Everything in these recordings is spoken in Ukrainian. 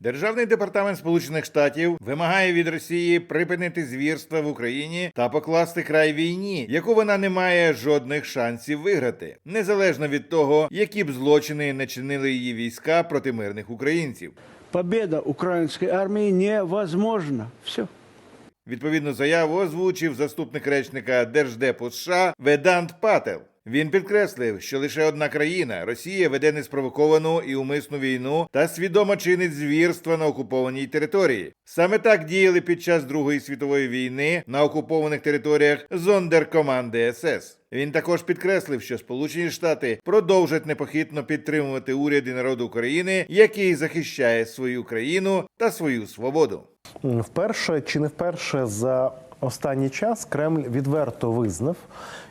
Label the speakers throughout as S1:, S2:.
S1: Державний департамент Сполучених Штатів вимагає від Росії припинити звірства в Україні та покласти край війні, яку вона не має жодних шансів виграти, незалежно від того, які б злочини не чинили її війська проти мирних українців.
S2: Победа украинской армии невозможна. Все.
S1: Відповідну заяву озвучив заступник речника Держдепу США Ведант Пател. Він підкреслив, що лише одна країна Росія веде неспровоковану і умисну війну та свідомо чинить звірства на окупованій території. Саме так діяли під час Другої світової війни на окупованих територіях зондеркоманди СС. Він також підкреслив, що Сполучені Штати продовжать непохитно підтримувати уряд і народ України, який захищає свою країну та свою свободу.
S3: Вперше чи не вперше за останній час Кремль відверто визнав,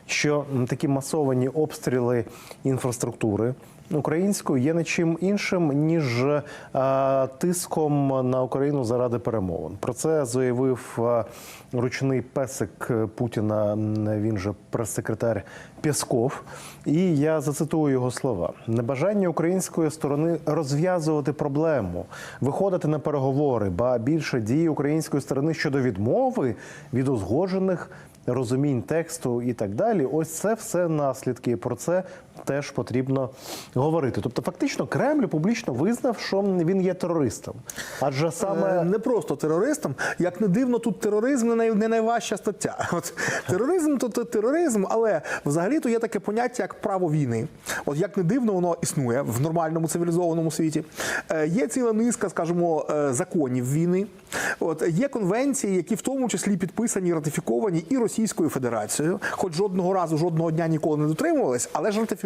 S3: що такі масовані обстріли інфраструктури української є не чим іншим ніж е, тиском на Україну заради перемовин. Про це заявив е, ручний песик Путіна. Він же прес-секретар Пєсков. І я зацитую його слова: небажання української сторони розв'язувати проблему, виходити на переговори, ба більше дії української сторони щодо відмови від узгоджених розумінь тексту і так далі. Ось це все наслідки. Про це теж потрібно говорити. Тобто, фактично, Кремль публічно визнав, що він є терористом, адже
S4: Е,
S3: саме
S4: не просто терористом. Як не дивно, тут тероризм не, найважча стаття. От тероризм то тероризм, але взагалі то є таке поняття як право війни. От як не дивно, воно існує в нормальному цивілізованому світі. Е, є ціла низка, скажімо, е, законів війни. От є конвенції, які в тому числі підписані, ратифіковані і Російською Федерацією, хоч жодного разу, жодного дня ніколи не дотримувались, але ж ратифіковані.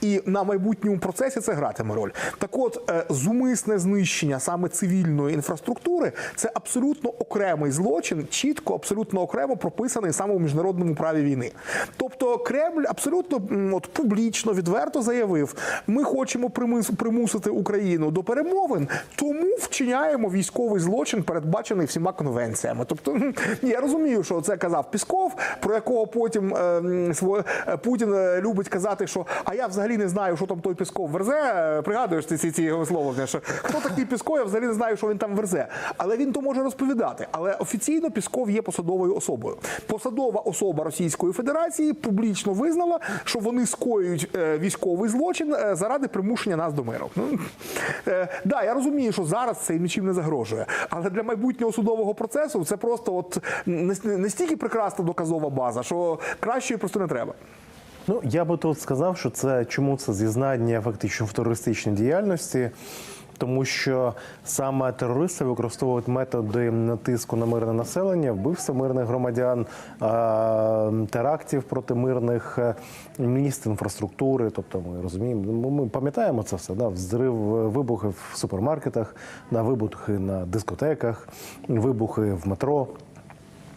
S4: І на майбутньому процесі це гратиме роль. Так от, е, зумисне знищення саме цивільної інфраструктури це абсолютно окремий злочин, чітко, абсолютно окремо прописаний саме у міжнародному праві війни. Тобто Кремль абсолютно от, публічно, відверто заявив: ми хочемо примусити Україну до перемовин, тому вчиняємо військовий злочин, передбачений всіма конвенціями. Тобто, я розумію, що це казав Пісков, про якого потім е, е, Путін е, любить казати, що а я взагалі не знаю, що там той Пісков верзе. Е, Пригадуєш ці, ці, ці його слова, що хто такий Пісков, я взагалі не знаю, що він там верзе. Але він то може розповідати. Але офіційно Пісков є посадовою особою. Посадова особа Російської Федерації публічно визнала, що вони скоюють е, військовий злочин е, заради примушення нас до миру. Ну, е, да, я розумію, що зараз це нічим не загрожує. Але для майбутнього судового процесу це просто от не, не стільки прекрасна доказова база, що кращої просто не треба.
S3: Ну, я би тут сказав, що це чому це зізнання фактично в терористичній діяльності, тому що саме терористи використовують методи тиску на мирне населення, вбивства мирних громадян, терактів проти мирних е, міст, інфраструктури. Тобто, ми розуміємо, ми, ми пам'ятаємо це все. Да? Взрив, вибухи в супермаркетах, да, вибухи на дискотеках, вибухи в метро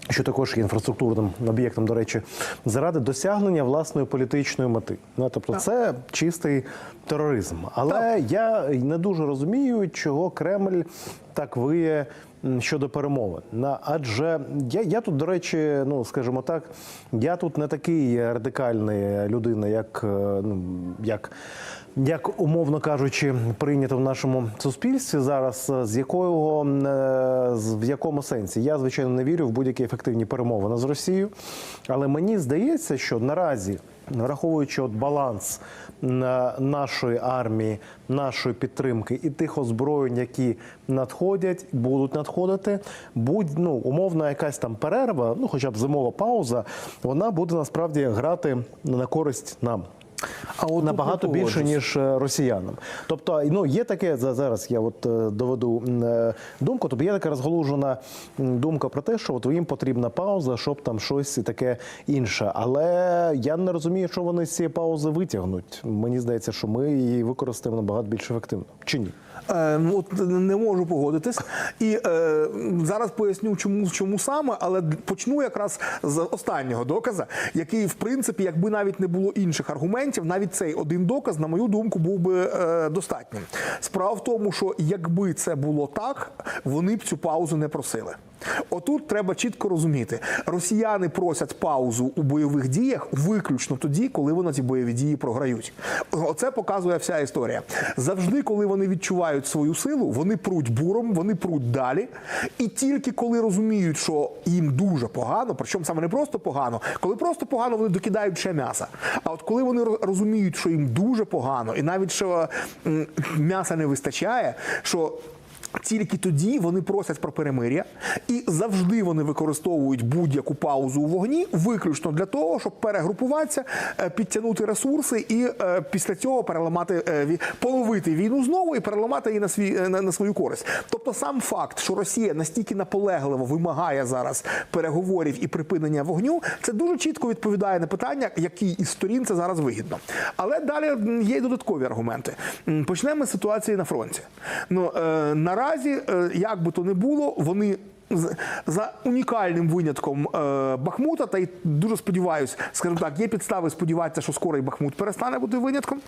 S3: що також є інфраструктурним об'єктом, до речі, заради досягнення власної політичної мети. Ну, тобто, це чистий тероризм. Але я не дуже розумію, чого Кремль так виє щодо перемовин. Адже я, я тут, до речі, ну скажімо так, я тут не такий радикальний людина, як е, ну як. Як умовно кажучи, прийнято в нашому суспільстві зараз, е, з якого е, в якому сенсі я звичайно не вірю в будь-які ефективні перемовини з Росією, але мені здається, що наразі, враховуючи от баланс нашої армії, нашої підтримки і тих озброєнь, які надходять, будуть надходити, будь ну умовна якась там перерва, ну хоча б зимова пауза, вона буде насправді грати на користь нам.
S4: А от
S3: набагато більше ніж е, росіянам. Тобто, ну є таке за- зараз. Я от е, доведу е, думку. Тобто є така розголужена думка про те, що от їм потрібна пауза, щоб там щось таке інше. Але я не розумію, що вони з цієї паузи витягнуть. Мені здається, що ми її використаємо набагато більш ефективно. Чи ні?
S4: Е, от не можу погодитись. І е, зараз поясню, чому, чому саме, але почну якраз з останнього доказа, який, в принципі, якби навіть не було інших аргументів, навіть цей один доказ, на мою думку, був би е, достатнім. Справа в тому, що якби це було так, вони б цю паузу не просили. Отут треба чітко розуміти: росіяни просять паузу у бойових діях виключно тоді, коли вони ці бойові дії програють. Оце показує вся історія. Завжди, коли вони відчувають, відчувають свою силу, вони пруть буром, вони пруть далі. І тільки коли розуміють, що їм дуже погано, причому саме не просто погано, коли просто погано, вони докидають ще м'яса. А от коли вони розуміють, що їм дуже погано, і навіть що м'яса не вистачає, що тільки тоді вони просять про перемир'я, і завжди вони використовують будь-яку паузу у вогні, виключно для того, щоб перегрупуватися, е, підтягнути ресурси і е, після цього переламати е, половити війну знову і переламати її на свій на, на свою користь. Тобто, сам факт, що Росія настільки наполегливо вимагає зараз переговорів і припинення вогню, це дуже чітко відповідає на питання, якій із сторін це зараз вигідно. Але далі є й додаткові аргументи. Почнемо з ситуації на фронті. Ну е, наразі, е, як би то не було, вони. За унікальним винятком е, Бахмута, та й дуже сподіваюся, скажімо так, є підстави сподіватися, що скоро і Бахмут перестане бути винятком.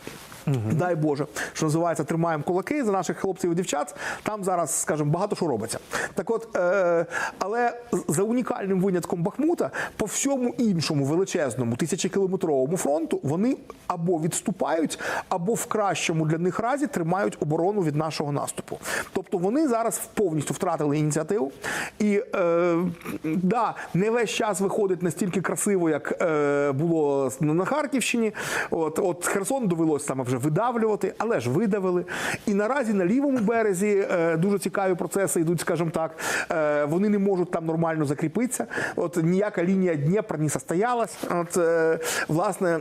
S4: Дай Боже, що називається, тримаємо кулаки за наших хлопців і дівчат. Там зараз, скажімо, багато що робиться. Так от, е, але за унікальним винятком Бахмута, по всьому іншому величезному тисячекілометровому фронту вони або відступають, або в кращому для них разі тримають оборону від нашого наступу. Тобто вони зараз повністю втратили ініціативу. І е, да, не весь час виходить настільки красиво, як е, було на Харківщині. От, от Херсон довелося саме вже видавлювати, але ж видавили. І наразі на лівому березі е, дуже цікаві процеси йдуть, скажімо так. Е, вони не можуть там нормально закріпитися. От ніяка лінія Дніпра не состоялась. От, е, власне.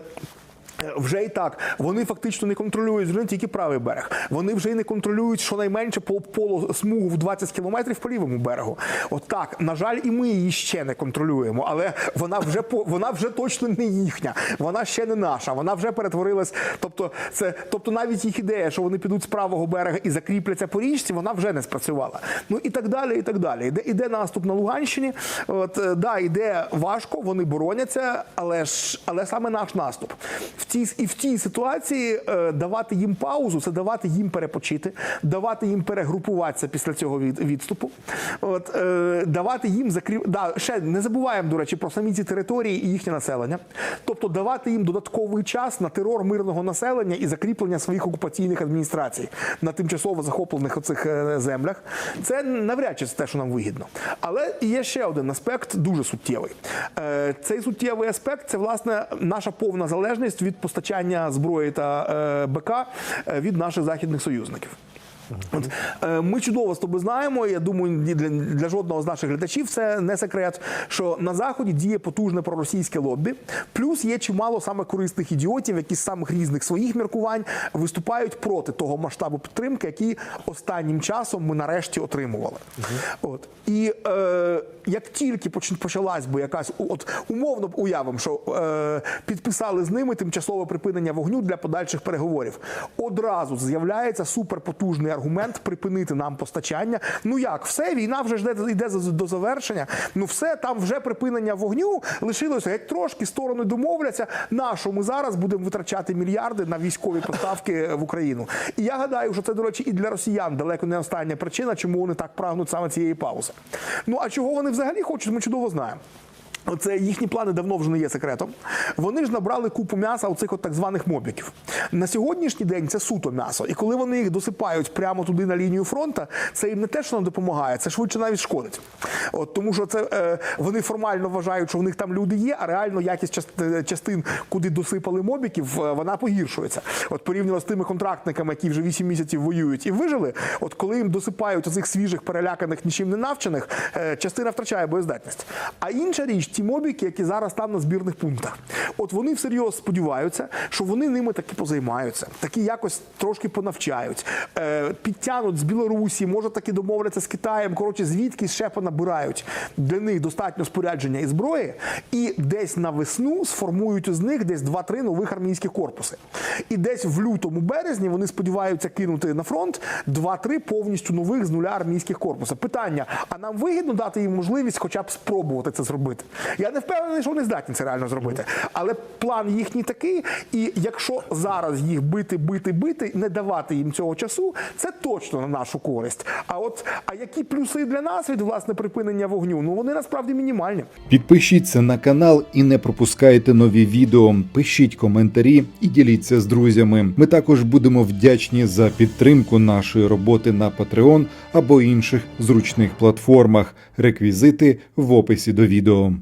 S4: Вже і так вони фактично не контролюють не тільки правий берег. Вони вже й не контролюють щонайменше по полусмугу в 20 кілометрів по лівому берегу. От так, на жаль, і ми її ще не контролюємо, але вона вже по вона вже точно не їхня. Вона ще не наша. Вона вже перетворилась. Тобто, це тобто навіть їх ідея, що вони підуть з правого берега і закріпляться по річці, вона вже не спрацювала. Ну і так далі. І так далі. Іде іде наступ на Луганщині. От е, да, іде важко, вони бороняться, але ж але саме наш наступ. Цій і в тій ситуації е, давати їм паузу, це давати їм перепочити, давати їм перегрупуватися після цього від, відступу. От е, давати їм закрів... да, ще не забуваємо, до речі, про самі ці території і їхнє населення. Тобто давати їм додатковий час на терор мирного населення і закріплення своїх окупаційних адміністрацій на тимчасово захоплених оцих е, землях. Це навряд чи це те, що нам вигідно. Але є ще один аспект дуже суттєвий. Цей суттєвий аспект це власне наша повна залежність від постачання зброї та е, БК е, від наших західних союзників. От, е, ми чудово з тобою знаємо. Я думаю, для, для жодного з наших глядачів це не секрет, що на заході діє потужне проросійське лоббі. Плюс є чимало саме корисних ідіотів, які з самих різних своїх міркувань виступають проти того масштабу підтримки, який останнім часом ми нарешті отримували. От і е, як тільки поч- почалась би якась от умовно уявимо, що е, підписали з ними тимчасове припинення вогню для подальших переговорів, одразу з'являється суперпотужний аргумент припинити нам постачання. Ну як, все, війна вже ж йде, до завершення. Ну все, там вже припинення вогню лишилося геть трошки, сторони домовляться. На що ми зараз будемо витрачати мільярди на військові поставки в Україну? І я гадаю, що це, до речі, і для росіян далеко не остання причина, чому вони так прагнуть саме цієї паузи. Ну а чого вони взагалі хочуть, ми чудово знаємо. Оце їхні плани давно вже не є секретом. Вони ж набрали купу м'яса оцих от так званих мобіків. На сьогоднішній день це суто м'ясо. І коли вони їх досипають прямо туди на лінію фронту, це їм не те, що нам допомагає, це швидше навіть шкодить. От тому, що це е, вони формально вважають, що в них там люди є, а реально якість част- частин, куди досипали мобіків, е, вона погіршується. От порівняно з тими контрактниками, які вже 8 місяців воюють і вижили. От коли їм досипають оцих свіжих, переляканих, нічим не навчених, е, частина втрачає боєздатність. А інша річ, ті мобіки, які зараз там на збірних пунктах, от вони всерйоз сподіваються, що вони ними таки позаймаються, таки якось трошки понавчають, е, підтягнуть з Білорусі, може таки домовляться з Китаєм. Коротше, звідки ще понабирають для них достатньо спорядження і зброї, і десь на весну сформують із них десь 2-3 нових армійських корпуси. І десь в лютому березні вони сподіваються кинути на фронт 2-3 повністю нових з нуля армійських корпуси. Питання: а нам вигідно дати їм можливість, хоча б спробувати це зробити? Я не впевнений, що вони здатні це реально зробити. Але план їхній такий. І якщо зараз їх бити, бити, бити, не давати їм цього часу, це точно на нашу користь. А от а які плюси для нас від власне припинення вогню? Ну вони насправді мінімальні.
S5: Підпишіться на канал і не пропускайте нові відео. Пишіть коментарі і діліться з друзями. Ми також будемо вдячні за підтримку нашої роботи на Patreon або інших зручних платформах. Реквізити в описі до відео.